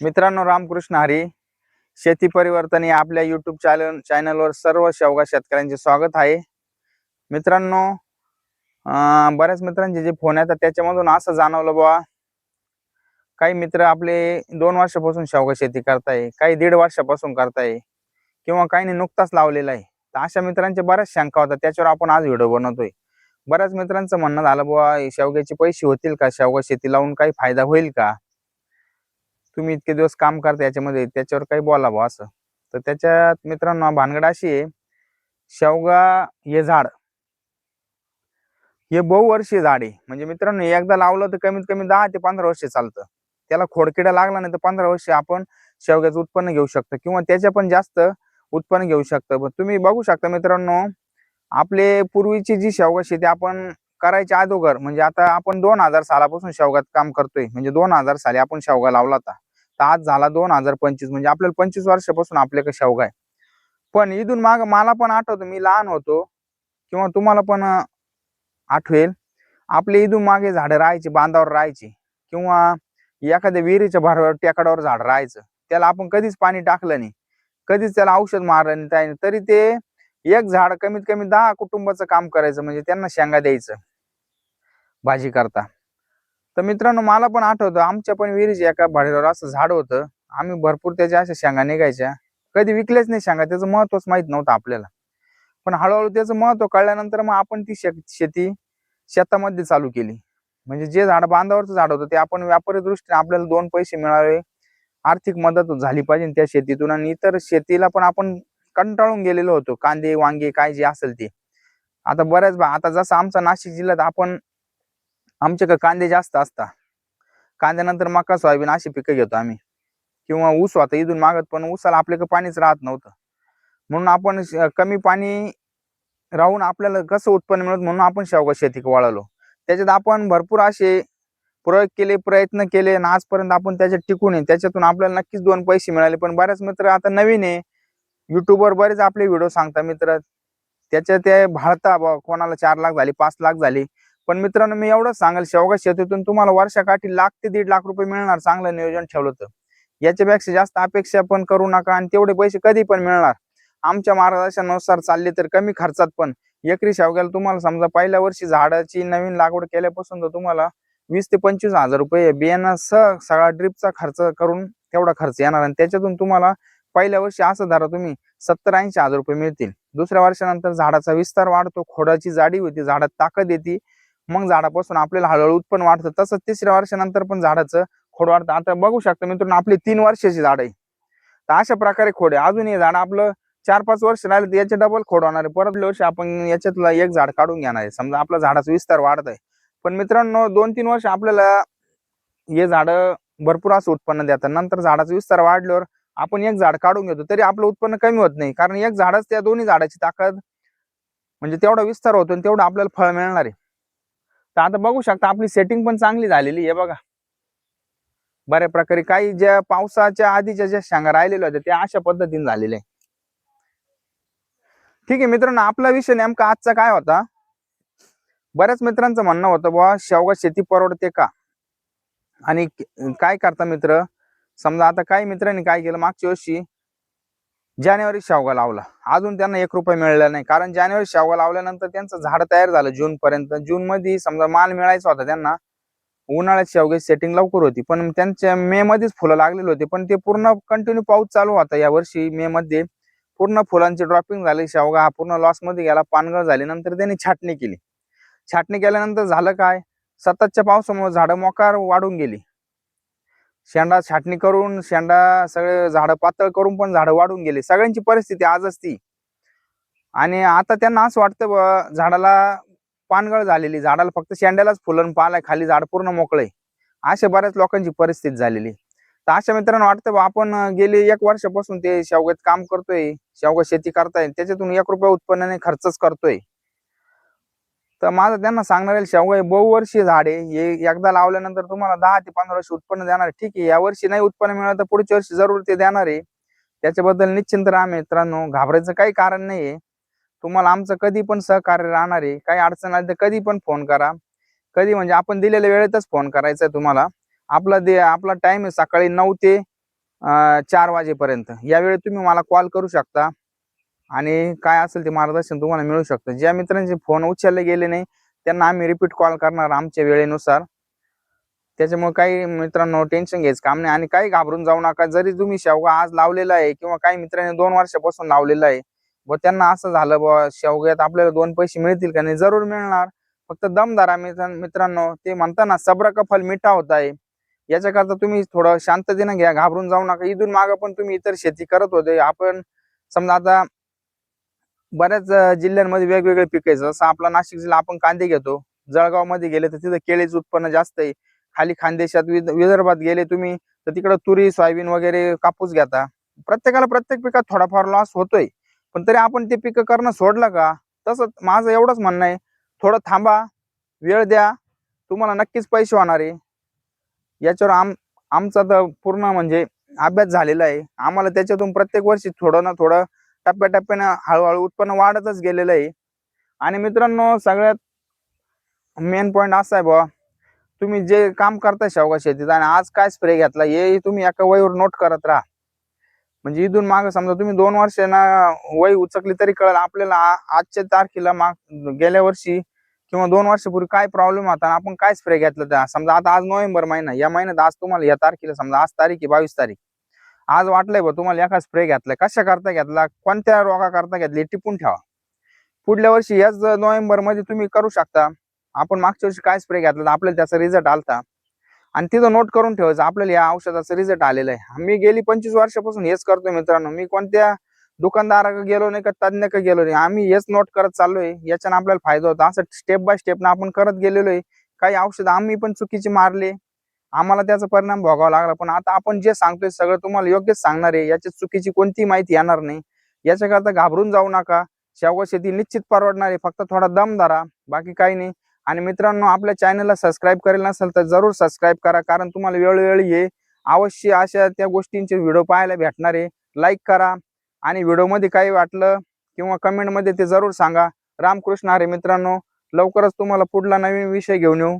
मित्रांनो रामकृष्ण हरी शेती परिवर्तन या आपल्या युट्यूब चॅनल चॅनलवर सर्व शेवगा शेतकऱ्यांचे स्वागत आहे. मित्रांनो बऱ्याच मित्रांचे जे फोन येतात त्याच्यामधून असं जाणवलं बुवा काही मित्र आपले दोन वर्षापासून शेवगा शेती करताय काही दीड वर्षापासून करताय किंवा काहींनी नुकताच लावलेला आहे. तर अशा मित्रांच्या बऱ्याच शंका होतात त्याच्यावर आपण आज व्हिडिओ बनवतोय. बऱ्याच मित्रांचं म्हणणं झालं बुवा शेवग्याचे पैसे होतील का? शेवगा शेती लावून काही फायदा होईल का? तुम्ही इतके दिवस काम करता याच्यामध्ये त्याच्यावर काही बोलावं असं. तर त्याच्यात मित्रांनो भानगड अशी आहे. शेवगा हे झाड. हे बहुवर्षीय झाड आहे. म्हणजे मित्रांनो एकदा लावलं तर कमीत कमी दहा ते पंधरा वर्ष चालतं. त्याला खोडकिडा लागला नाही तर पंधरा वर्ष आपण शेवग्याचं उत्पन्न घेऊ शकतो. किंवा त्याच्या पण जास्त उत्पन्न घेऊ शकतो. पण तुम्ही बघू शकता मित्रांनो आपले पूर्वीची जी शेवगा शेती आपण करायच्या अगोदर म्हणजे आता आपण दोन हजार सालापासून शेवगात काम करतोय. म्हणजे दोन हजार साली आपण शेवगा लावला होता. तर आज झाला दोन हजार पंचवीस. म्हणजे आपल्याला पंचवीस वर्षापासून आपल्याकडे शेवगा आहे पण इथून माग मला पण आठवतो मी लहान होतो किंवा तुम्हाला पण आठवेल. आपले इथून मागे झाडं राहायची बांधावर राहायची किंवा एखाद्या विहिरीच्या भरावर टेकडावर झाड राहायचं. त्याला आपण कधीच पाणी टाकलं नाही. कधीच त्याला औषध मारलं नाही नाही. तरी ते एक झाड कमीत कमी दहा कुटुंबाचं काम करायचं म्हणजे त्यांना शेंगा द्यायचं. भाजी करता तर मित्रांनो मला पण आठवतं आमच्या पण विहिरीच्या एका भाडेवर असं झाड होतं. आम्ही भरपूर त्याच्या अशा शेंगा निघायच्या. कधी विकल्याच नाही शेंगा त्याचं महत्वच माहीत नव्हतं आपल्याला. पण हळूहळू त्याचं महत्त्व कळल्यानंतर मग आपण ती शे शेती शेतामध्ये चालू केली. म्हणजे जे झाड बांधावरचं झाड होतं ते आपण व्यापारी दृष्टीने आपल्याला दोन पैसे मिळावे आर्थिक मदत झाली पाहिजे त्या शेतीतून. आणि इतर शेतीला पण आपण कंटाळून गेलेलो होतो. कांदे वांगे काय जे असेल ते. आता बऱ्याच बा आता जसं आमचा नाशिक जिल्ह्यात आपण आमच्याकडे कांदे जास्त असतात कांद्यानंतर मका सोयाबीन अशी पिकं घेतो आम्ही. किंवा ऊस होता इथून मागत पण ऊसाला आपल्याकडे पाणीच राहत नव्हतं. म्हणून आपण कमी पाणी राहून आपल्याला कसं उत्पन्न मिळत म्हणून आपण शेवगा शेती वळालो. त्याच्यात आपण भरपूर असे प्रयोग केले प्रयत्न केले आणि आजपर्यंत आपण त्याच्यात टिकून आहे. त्याच्यातून आपल्याला नक्कीच दोन पैसे मिळाले. पण बऱ्याच मित्र आता नवीन आहे. युट्यूबवर बरेच आपले व्हिडिओ सांगता मित्र. त्याच्या ते भाळता बा कोणाला चार लाख झाली पाच लाख झाली. पण मित्रांनो मी एवढंच सांगेल शेवगा शेतीतून तुम्हाला वर्षाकाठी लाख ते दीड लाख रुपये मिळणार चांगलं नियोजन ठेवलं तर. याच्यापेक्षा जास्त अपेक्षा पण करू नका आणि तेवढे पैसे कधी पण मिळणार. आमच्या मार्गदर्शनानुसार चालले तर कमी खर्चात पण. एकरी शेवग्याला तुम्हाला समजा पहिल्या वर्षी झाडाची नवीन लागवड केल्यापासून तर तुम्हाला वीस ते पंचवीस हजार रुपये बियाणा सगळा ड्रिपचा खर्च करून तेवढा खर्च येणार आणि त्याच्यातून तुम्हाला पहिल्या वर्षी असं धरा तुम्ही सत्तर ऐंशी हजार रुपये मिळतील. दुसऱ्या वर्षानंतर झाडाचा विस्तार वाढतो खोडाची जाडी होती झाडात ताकद येते. मग झाडापासून आपल्याला हळूहळू उत्पन्न वाढतं. तसंच तिसऱ्या वर्षानंतर पण झाडाचं खोड वाढतं. आता बघू शकता मित्रांनो आपली तीन वर्षाची झाड आहे तर अशा प्रकारे खोड आहे. अजून हे झाड आपलं चार पाच वर्ष राहिले तर याचे डबल खोड होणार आहे. परत वर्ष आपण याच्यातला एक झाड काढून घेणार आहे. समजा आपला झाडाचा विस्तार वाढत आहे पण मित्रांनो दोन तीन वर्ष आपल्याला हे झाड भरपूर असं उत्पन्न देतात. नंतर झाडाचा विस्तार वाढल्यावर आपण एक झाड काढून घेतो. तरी आपलं उत्पन्न कमी होत नाही. कारण एक झाडच त्या दोन्ही झाडाची ताकद म्हणजे तेवढा विस्तार होतो आणि तेवढं आपल्याला फळ मिळणार आहे. तर आता बघू शकता आपली सेटिंग पण चांगली झालेली आहे बघा. बऱ्या प्रकारे काही ज्या पावसाच्या आधीच्या ज्या शेंगा राहिलेल्या होत्या त्या अशा पद्धतीने झालेल्या आहे ठीक आहे मित्रांनो आपला विषय नेमका आजचा काय होता? बऱ्याच मित्रांचं म्हणणं होतं बुवा शेवगा शेती परवडते का? आणि काय करता मित्र? समजा आता काही मित्रांनी काय केलं मागच्या वर्षी जानेवारी शेवगा लावला. अजून त्यांना एक रुपये मिळाला नाही. कारण जानेवारी शेवगा लावल्यानंतर त्यांचं झाड तयार झालं जून पर्यंत. जून मध्ये समजा माल मिळायचा होता त्यांना. उन्हाळ्यात शेवग्याची सेटिंग लवकर होती. पण त्यांच्या मे मध्येच फुलं लागलेली होती. पण ते पूर्ण कंटिन्यू पाऊस चालू होता या वर्षी मे मध्ये. पूर्ण फुलांची ड्रॉपिंग झाली. शेवगा हा पूर्ण लॉसमध्ये गेला. पानगळ झाली. नंतर त्यांनी छाटणी केली. छाटणी केल्यानंतर झालं काय? सततच्या पावसामुळे झाडं मोकार वाढून गेली. शेंडा छाटणी करून शेंडा सगळे झाडं पातळ करून पण झाडं वाढून गेले. सगळ्यांची परिस्थिती आजच ती. आणि आता त्यांना असं वाटतं झाडाला पानगळ झालेली झाडाला फक्त शेंड्यालाच फुलं पालाय खाली झाड पूर्ण मोकळे अशा बऱ्याच लोकांची परिस्थिती झालेली. तर अशा मित्रांनो वाटतं आपण गेले एक वर्षापासून ते शेवग्यात काम करतोय शेवगा शेती करताय त्याच्यातून एक रुपया उत्पन्नाने खर्चच करतोय. तर माझं त्यांना सांगणार आहे शेवगा हे बहुवर्षीय झाड आहे. हे एकदा लावल्यानंतर तुम्हाला दहा ते पंधरा वर्ष उत्पन्न देणार आहे. ठीक आहे या वर्षी नाही उत्पन्न मिळालं तर पुढच्या वर्षी जरूर ते देणार आहे. त्याच्याबद्दल निश्चिंत राहा मित्रांनो. घाबरायचं काही कारण नाहीये तुम्हाला आमचं कधी पण सहकार्य राहणार आहे. काही अडचण आली तर कधी पण फोन करा. कधी म्हणजे आपण दिलेल्या वेळेतच फोन करायचा आहे तुम्हाला. आपला दे आपला टाइम आहे सकाळी नऊ ते चार वाजेपर्यंत. यावेळी तुम्ही मला कॉल करू शकता. आणि काय असेल ते मार्गदर्शन तुम्हाला मिळू शकतं. ज्या मित्रांचे फोन उचलले गेले नाही त्यांना आम्ही रिपीट कॉल करणार आमच्या वेळेनुसार. त्याच्यामुळे काही मित्रांनो टेन्शन घ्यायचं काम नाही. आणि काही घाबरून जाऊ नका. जरी तुम्ही शेवगा आज लावलेला आहे किंवा काही मित्रांनी दोन वर्षापासून लावलेला आहे व त्यांना असं झालं बुवा शेवग्यात आपल्याला दोन पैसे मिळतील का नाही? जरूर मिळणार. फक्त दमदारा मित्र मित्रांनो. ते म्हणताना सब्र फल मिठा होत आहे. याच्याकरता तुम्ही थोडं शांततेनं घ्या. घाबरून जाऊ नका. इथून मागं पण तुम्ही इतर शेती करत होते. आपण समजा आता बऱ्याच जिल्ह्यांमध्ये वेगवेगळे पिक आहे. जसं आपला नाशिक जिल्हा आपण कांदे घेतो. जळगावमध्ये गेले तर तिथं केळीचं उत्पन्न जास्त आहे. खाली खानदेशात विद- विदर्भात गेले तुम्ही तर तिकडं तुरी सोयाबीन वगैरे कापूस घेता. प्रत्येकाला प्रत्येक पिकात थोडाफार लॉस होतोय. पण तरी आपण ते पिकं करणं सोडलं का? तसं माझं एवढंच म्हणणं आहे. थोडं थांबा वेळ द्या. तुम्हाला नक्कीच पैसे होणार आहे. याच्यावर आम आमचा तर पूर्ण म्हणजे अभ्यास झालेला आहे. आम्हाला त्याच्यातून प्रत्येक वर्षी थोडं ना थोडं टप्प्याटप्प्यानं हळूहळू उत्पन्न वाढतच गेलेलं आहे. आणि मित्रांनो सगळ्यात मेन पॉईंट असा आहे बुवा तुम्ही जे काम करताय शेवगा शेतीत आणि आज काय स्प्रे घेतला हे तुम्ही एका वहीवर नोट करत राहा. म्हणजे इथून माग समजा तुम्ही दोन वर्ष ना वय उचकली तरी कळेल आपल्याला आजच्या तारखेला माग गेल्या वर्षी किंवा दोन वर्षापूर्वी काय प्रॉब्लेम होता आणि आपण काय स्प्रे घेतलं त्या समजा आता आज नोव्हेंबर महिना या महिन्यात आज तुम्हाला या तारखेला समजा आज तारीख आहे बावीस तारीख. आज वाटलंय बा तुम्हाला एका स्प्रे घेतलाय. कशा करता घेतला? कोणत्या रोगा करता घेतली? टिपून ठेवा. पुढल्या वर्षी याच नोव्हेंबरमध्ये तुम्ही करू शकता. आपण मागच्या वर्षी काय स्प्रे घेतला? आपल्याला त्याचा रिझल्ट आलता. आणि तिथं नोट करून ठेवायचं आपल्याला या औषधाचा रिझल्ट आलेला आहे. मी गेली पंचवीस वर्षापासून हेच करतोय मित्रांनो. मी कोणत्या दुकानदाराकडे गेलो नाही का तज्ञकडे गेलो नाही. आम्ही हेच नोट करत चाललोय. याच्यानं आपल्याला फायदा होता. असं स्टेप बाय स्टेप आपण करत गेलेलो आहे काही औषध आम्ही पण चुकीचे मारले. आम्हाला त्याचा परिणाम भोगावा लागला. पण आता आपण जे सांगतोय सगळं तुम्हाला योग्यच सांगणार आहे. याची चुकीची कोणती माहिती येणार नाही. याच्याकरता घाबरून जाऊ नका. शेवगा शेती निश्चित परवडणार आहे. फक्त थोडा दम धरा. बाकी काही नाही. आणि मित्रांनो आपल्या चॅनलला सबस्क्राईब करेल नसेल तर जरूर सबस्क्राईब करा. कारण तुम्हाला वेळोवेळी हे अवश्य अशा त्या गोष्टींचे व्हिडिओ पाहायला भेटणार आहे. लाईक करा. आणि व्हिडिओमध्ये काही वाटलं किंवा कमेंटमध्ये ते जरूर सांगा. रामकृष्ण हरे मित्रांनो लवकरच तुम्हाला पुढला नवीन विषय घेऊन येऊ.